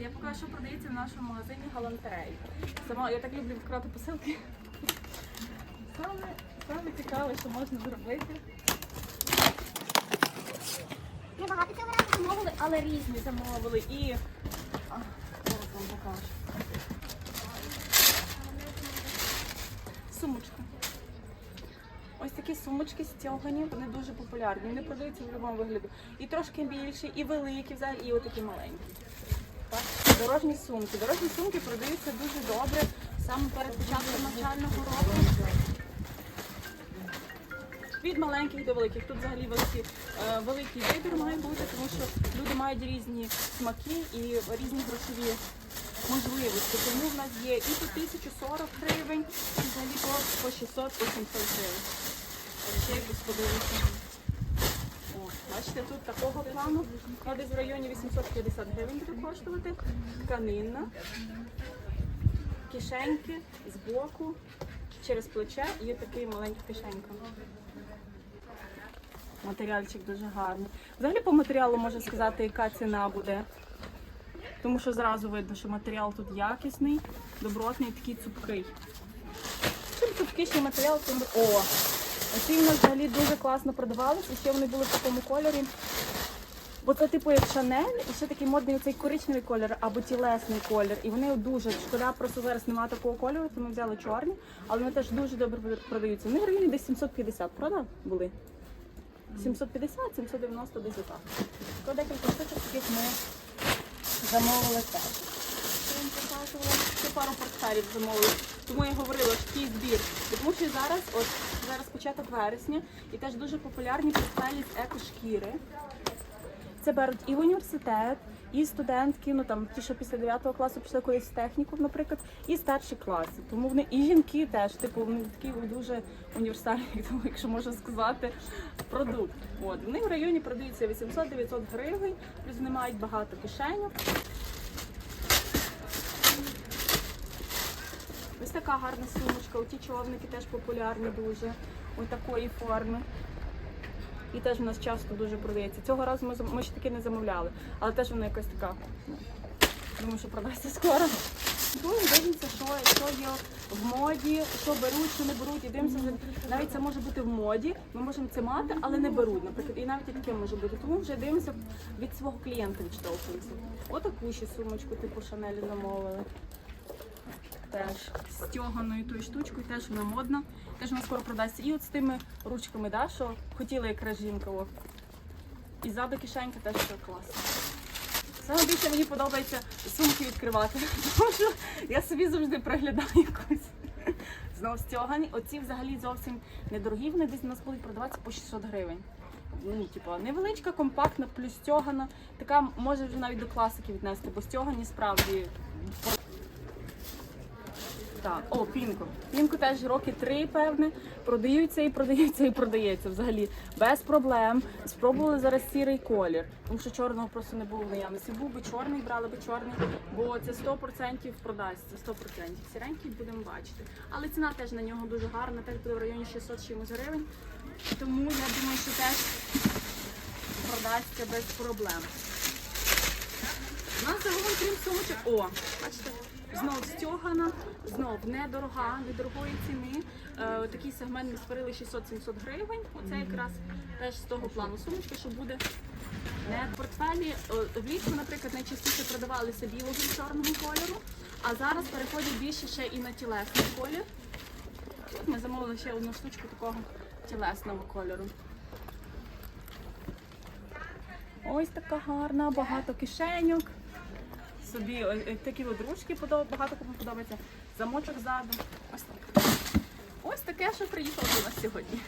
Я покажу, що продається в нашому магазині галантерей. Сама я так люблю відкривати посилки. Саме, саме цікаве, що можна зробити. Небагато цього разу. Замовили, але різні замовили. І а, зараз вам покажу. Сумочка. Ось такі сумочки стягані, вони дуже популярні. Вони продаються в будь-якому вигляді. І трошки більші, і великі, і отакі маленькі. Так? Дорожні сумки. Дорожні сумки продаються дуже добре саме перед початком навчального року. Від маленьких до великих. Тут взагалі великий, е, великий вибір має бути, тому що люди мають різні смаки і різні грошові можливості. Тому в нас є і по 1040 гривень, і взагалі по, по 600 по 700 гривень. Ще якось подивитися. Бачите, тут такого плану, десь в районі 850 гривень буде коштувати. Тканинна, кишеньки збоку, через плече і такий маленький кишенька. Матеріальчик дуже гарний. Взагалі по матеріалу можна сказати, яка ціна буде. Тому що зразу видно, що матеріал тут якісний, добротний, такий цупкий. Чим цупкіший матеріал, тим о! Оці в нас взагалі дуже класно продавалися, і ще вони були в такому кольорі. Бо це типу як Шанель, і ще такий модний цей коричневий колір або тілесний колір. І вони дуже шкода, просто зараз немає такого кольору, то ми взяли чорні, але вони теж дуже добре продаються. Вони в районі десь 750, правда? Були? 750, 790 десь отак. Декілька штучок таких ми замовили теж. Пару портфелів замовили. Тому я говорила, що такий збір. Тому що зараз, от зараз початок вересня, і теж дуже популярні портфелі з екошкіри. Це беруть і в університет, і студентки, ну там ті, що після 9 класу пішли колись в техніку, наприклад, і старші класи. Тому вони і жінки теж, типу, вони такі дуже універсальні, якщо можна сказати, продукт. От вони в районі продаються 800-900 гривень, плюс вони мають багато кишеньок. Ось така гарна сумочка. Оті човники теж популярні дуже. Ось такої форми. І теж в нас часто дуже продається. Цього разу ми, ми ще таки не замовляли, але теж вона якась така. ну, Думаю, що продасться скоро. Дивимося, що, що є в моді, що беруть, що не беруть. І дивимося, навіть це може бути в моді. Ми можемо це мати, але не беруть. Наприклад, і навіть і таке може бути. Тому вже дивимося від свого клієнта відштовхуємося. Отаку ще сумочку, типу Шанелі замовили. Теж з тою штучкою, теж вона модна, теж вона скоро продасться. І от з тими ручками, да, що хотіла якраз жінка. О. І ззаду кишенька теж класно. Саме більше мені подобається сумки відкривати, тому що я собі завжди приглядаю якусь. Знову стягані. Оці взагалі зовсім недорогі, вони десь у нас будуть продаватися по 600 гривень. Ну, типу, невеличка, компактна, плюс стягана. Така може вже навіть до класики віднести, бо стягані справді так, о, пінку. Пінку теж роки три, певне. Продаються і продаються і продається взагалі. Без проблем. Спробували зараз сірий колір, тому що чорного просто не було в наявності. Був би чорний, брали би чорний, бо це 100% продасться. 100%. Сіренький будемо бачити. Але ціна теж на нього дуже гарна, теж буде в районі 600 чимось гривень. Тому я думаю, що теж продасться без проблем. У нас загалом крім сумочок. О, бачите, знов стягана, знов недорога, недорогої ціни. Е, такий сегмент ми створили 600-700 гривень. Оце якраз теж з того плану сумочки, що буде не в портфелі. Е, Влітку, наприклад, найчастіше продавалися білого і чорного кольору, а зараз переходять більше ще і на тілесний колір. От ми замовили ще одну штучку такого тілесного кольору. Ось така гарна, багато кишеньок. Собі е, е, такі от ручки подоб- багато кому подобається. Замочок ззаду. Ось так. Ось таке, що приїхало до нас сьогодні.